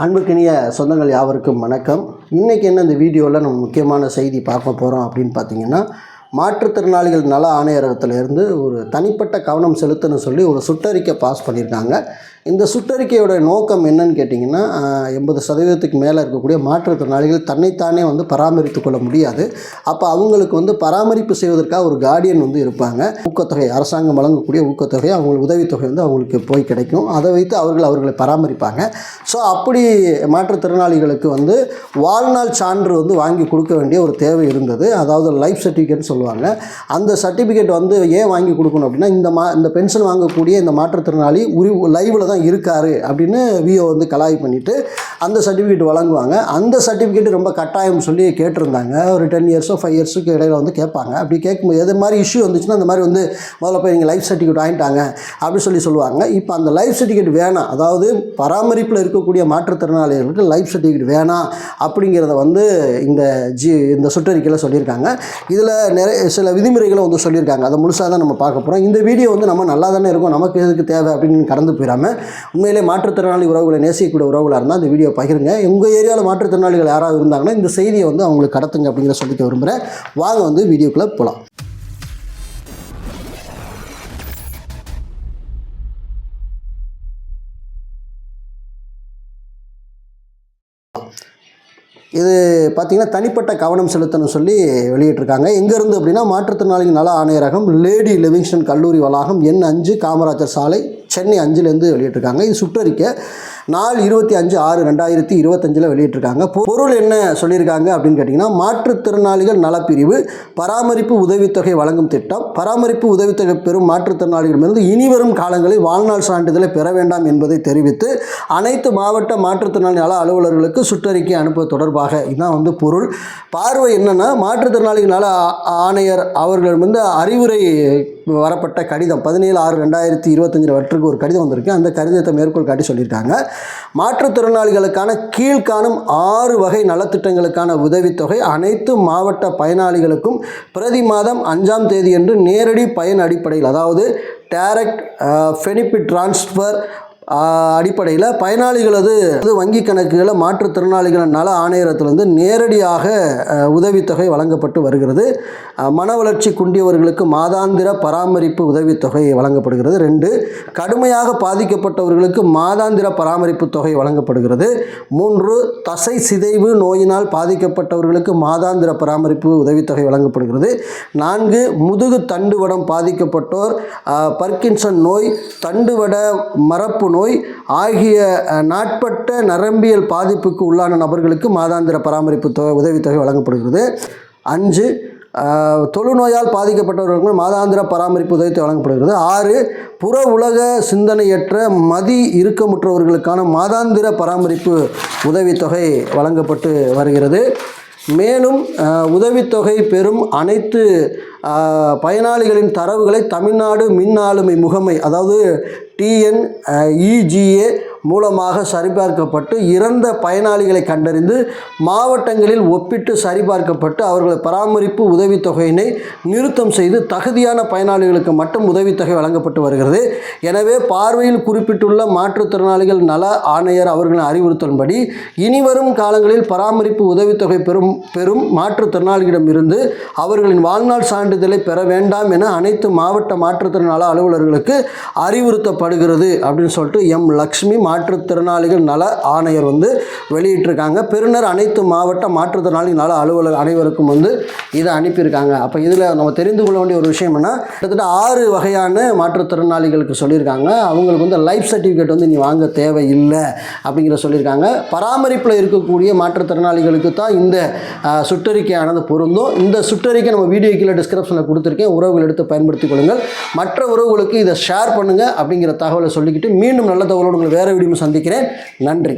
அன்புக்கினிய சொந்தங்கள் யாவருக்கும் வணக்கம். இன்றைக்கி என்ன இந்த வீடியோவில் நம்ம முக்கியமான செய்தி பார்க்க போகிறோம் அப்படின்னு பார்த்தீங்கன்னா மாற்றுத்திறனாளிகள் நல ஆணையரகத்திலிருந்து ஒரு தனிப்பட்ட கவனம் செலுத்தணும்னு சொல்லி ஒரு சுற்றறிக்கை பாஸ் பண்ணியிருக்காங்க. இந்த சுற்றறிக்கையோட நோக்கம் என்னன்னு கேட்டிங்கன்னா எண்பது சதவீதத்துக்கு மேலே இருக்கக்கூடிய மாற்றுத்திறனாளிகள் தன்னைத்தானே வந்து பராமரித்து கொள்ள முடியாது. அப்போ அவங்களுக்கு வந்து பராமரிப்பு செய்வதற்காக ஒரு கார்டியன் வந்து இருப்பாங்க. ஊக்கத்தொகை அரசாங்கம் வழங்கக்கூடிய ஊக்கத்தொகை அவங்களுக்கு உதவித்தொகை வந்து அவங்களுக்கு போய் கிடைக்கும். அதை வைத்து அவர்கள் அவர்களை பராமரிப்பாங்க. ஸோ அப்படி மாற்றுத்திறனாளிகளுக்கு வந்து வாழ்நாள் சான்று வந்து வாங்கி கொடுக்க வேண்டிய ஒரு தேவை இருந்தது. அதாவது லைஃப் சர்டிஃபிகேட்னு சொல்லுவாங்க. அந்த சர்டிஃபிகேட் வந்து ஏன் வாங்கி கொடுக்கணும் அப்படின்னா இந்த மா இந்த பென்ஷன் வாங்கக்கூடிய இந்த மாற்றுத்திறனாளி உரி லைவில் தான் இருக்காரு அப்படின்னு விஓ வந்து கலாய் பண்ணிவிட்டு அந்த சர்டிஃபிகேட் வழங்குவாங்க. அந்த சர்டிஃபிகேட் ரொம்ப கட்டாயம் சொல்லி கேட்டிருந்தாங்க. ஒரு டென் இயர்ஸோ ஃபைவ் இயர்ஸுக்கு இடையில வந்து கேட்பாங்க. அப்படி கேட்கும்போது எது மாதிரி இஷ்யூ வந்துச்சுன்னா அந்த மாதிரி வந்து முதல்ல போய் நீங்கள் லைஃப் சர்டிஃபிகேட் வாங்கிட்டாங்க அப்படி சொல்லி சொல்லுவாங்க. இப்போ அந்த லைஃப் சர்டிஃபிகேட் வேணாம். அதாவது பராமரிப்பில் இருக்கக்கூடிய மாற்றுத்திறனாளிகளுக்கு லைஃப் சர்டிஃபிகேட் வேணாம் அப்படிங்கிறத வந்து இந்த ஜி இந்த சுற்றறிக்கையில் சொல்லியிருக்காங்க. இதில் நிறைய சில விதிமுறைகளை வந்து சொல்லியிருக்காங்க. அதை முழுசாக தான் நம்ம பார்க்க போகிறோம் இந்த வீடியோ வந்து நம்ம நல்லா தானே இருக்கும். நமக்கு எதுக்கு தேவை அப்படின்னு கடந்து போயிடாமல் உண்மையிலே மாற்றுத்திறனாளி உறவுகளை நேசிக்கக்கூடிய உறவுகளாக இருந்தால் அந்த வீடியோ பகிருங்க. உங்கள் ஏரியாவில் மாற்றுத்திறனாளிகள் யாராவது இருந்தாங்கன்னா இந்த செய்தியை வந்து அவங்களுக்கு கடத்துங்க அப்படிங்கிற சொல்லிக்க விரும்புகிறேன் வாங்க வந்து வீடியோக்குள்ளே போகலாம் இது பார்த்திங்கன்னா தனிப்பட்ட கவனம் செலுத்தணும் சொல்லி வெளியிட்டிருக்காங்க. எங்கேருந்து அப்படின்னா மாற்றுத்திறனாளிகள் நல ஆணையரகம் லேடி லிவிங்ஸ்டன் கல்லூரி வளாகம் எண் அஞ்சு காமராஜர் சாலை சென்னை அஞ்சுலேருந்து வெளியிட்டிருக்காங்க. இது சுற்றறிக்கை. நாள் இருபத்தி அஞ்சு ஆறு ரெண்டாயிரத்தி இருபத்தஞ்சில் வெளியிட்டிருக்காங்க. பொருள் என்ன சொல்லியிருக்காங்க அப்படின்னு கேட்டிங்கன்னா மாற்றுத்திறனாளிகள் நலப்பிரிவு பராமரிப்பு உதவித்தொகை வழங்கும் திட்டம். பராமரிப்பு உதவித்தொகை பெறும் மாற்றுத்திறனாளிகளிடமிருந்து இனிவரும் காலங்களில் வாழ்நாள் சான்றிதழை பெற வேண்டாம் என்பதை தெரிவித்து அனைத்து மாவட்ட மாற்றுத்திறனாளி நல அலுவலர்களுக்கு சுற்றறிக்கை அனுப்ப தொடர்பாக இதுதான் வந்து பொருள். பார்வை என்னென்னா மாற்றுத்திறனாளி நல ஆணையர் அவர்கள் வந்து அறிவுரை வரப்பட்ட கடிதம் பதினேழு ஆறு ரெண்டாயிரத்தி இருபத்தஞ்சி வற்றுக்கு ஒரு கடிதம் வந்திருக்கு. அந்த கடிதத்தை மேற்கோள் காட்டி சொல்லியிருக்காங்க. மாற்றுத்திறனாளிகளுக்கான கீழ்காணும் ஆறு வகை நலத்திட்டங்களுக்கான உதவித்தொகை அனைத்து மாவட்ட பயனாளிகளுக்கும் பிரதி மாதம் அஞ்சாம் தேதியன்று நேரடி பயன் அடிப்படையில் அதாவது டைரக்ட் பெனிஃபிட் டிரான்ஸ்ஃபர் அடிப்படையில் பயனாளிகளது அது வங்கி கணக்குகளை மாற்றுத்திறனாளிகள் நல ஆணையரத்திலிருந்து நேரடியாக உதவித்தொகை வழங்கப்பட்டு வருகிறது. மன வளர்ச்சி குண்டியவர்களுக்கு மாதாந்திர பராமரிப்பு உதவித்தொகை வழங்கப்படுகிறது. ரெண்டு கடுமையாக பாதிக்கப்பட்டவர்களுக்கு மாதாந்திர பராமரிப்பு தொகை வழங்கப்படுகிறது. மூன்று தசை சிதைவு நோயினால் பாதிக்கப்பட்டவர்களுக்கு மாதாந்திர பராமரிப்பு உதவித்தொகை வழங்கப்படுகிறது. நான்கு முதுகு தண்டுவடம் பாதிக்கப்பட்டோர் பர்கின்சன் நோய் தண்டுவட மரப்பு நோய் ஆகிய நாட்பட்ட நரம்பியல் பாதிப்புக்கு உள்ளான நபர்களுக்கு மாதாந்திர பராமரிப்பு தொகை உதவித்தொகை வழங்கப்படுகிறது. அஞ்சு தொழுநோயால் பாதிக்கப்பட்டவர்களுக்கு மாதாந்திர பராமரிப்பு உதவித்தொகை வழங்கப்படுகிறது. ஆறு புற உலக சிந்தனையற்ற மதி இறுக்கமுற்றவர்களுக்கான மாதாந்திர பராமரிப்பு உதவித்தொகை வழங்கப்பட்டு வருகிறது. மேலும் உதவித்தொகை பெறும் அனைத்து பயனாளிகளின் தரவுகளை தமிழ்நாடு மின் ஆளுமை முகமை அதாவது டிஎன் இஜிஏ மூலமாக சரிபார்க்கப்பட்டு இறந்த பயனாளிகளை கண்டறிந்து மாவட்டங்களில் ஒப்பிட்டு சரிபார்க்கப்பட்டு அவர்களை பராமரிப்பு உதவித்தொகையினை நிறுத்தம் செய்து தகுதியான பயனாளிகளுக்கு மட்டும் உதவித்தொகை வழங்கப்பட்டு வருகிறது. எனவே பார்வையில் குறிப்பிட்டுள்ள மாற்றுத்திறனாளிகள் நல ஆணையர் அவர்களின் அறிவுறுத்தலின்படி இனிவரும் காலங்களில் பராமரிப்பு உதவித்தொகை பெறும் பெறும் மாற்றுத்திறனாளிகளிடமிருந்து அவர்களின் வாழ்நாள் சான்றிதழை பெற வேண்டாம் என அனைத்து மாவட்ட மாற்றுத்திறனாள அலுவலர்களுக்கு அறிவுறுத்தப்படுகிறது அப்படின்னு சொல்லிட்டு எம் லக்ஷ்மி மாற்றுத்திறனாளிகள் நல ஆணையர் வந்து வெளியிட்டிருக்காங்க. பெருநர் அனைத்து மாவட்ட மாற்றுத்திறனாளி நல அலுவலர் அனைவருக்கும் வந்து இதை அனுப்பியிருக்காங்க. அப்போ இதில் நம்ம தெரிந்து கொள்ள வேண்டிய ஒரு விஷயம் என்ன கிட்டத்தட்ட ஆறு வகையான மாற்றுத்திறனாளிகளுக்கு சொல்லியிருக்காங்க. அவங்களுக்கு வந்து லைஃப் சர்டிஃபிகேட் வந்து நீ வாங்க தேவையில்லை அப்படிங்கிற சொல்லியிருக்காங்க. பராமரிப்பில் இருக்கக்கூடிய மாற்றுத்திறனாளிகளுக்கு தான் இந்த சுற்றறிக்கையானது பொருந்தும். இந்த சுற்றறிக்கை நம்ம வீடியோ கீழே டிஸ்கிரிப்ஷனில் கொடுத்துருக்கேன். உறவுகள் எடுத்து பயன்படுத்திக் கொள்ளுங்கள். மற்ற உறவுகளுக்கு இதை ஷேர் பண்ணுங்கள் அப்படிங்கிற தகவலை சொல்லிக்கிட்டு மீண்டும் நல்ல தகவலோடு உங்களுக்கு வேறு மறுபடியும் சந்திக்கிறேன். நன்றி.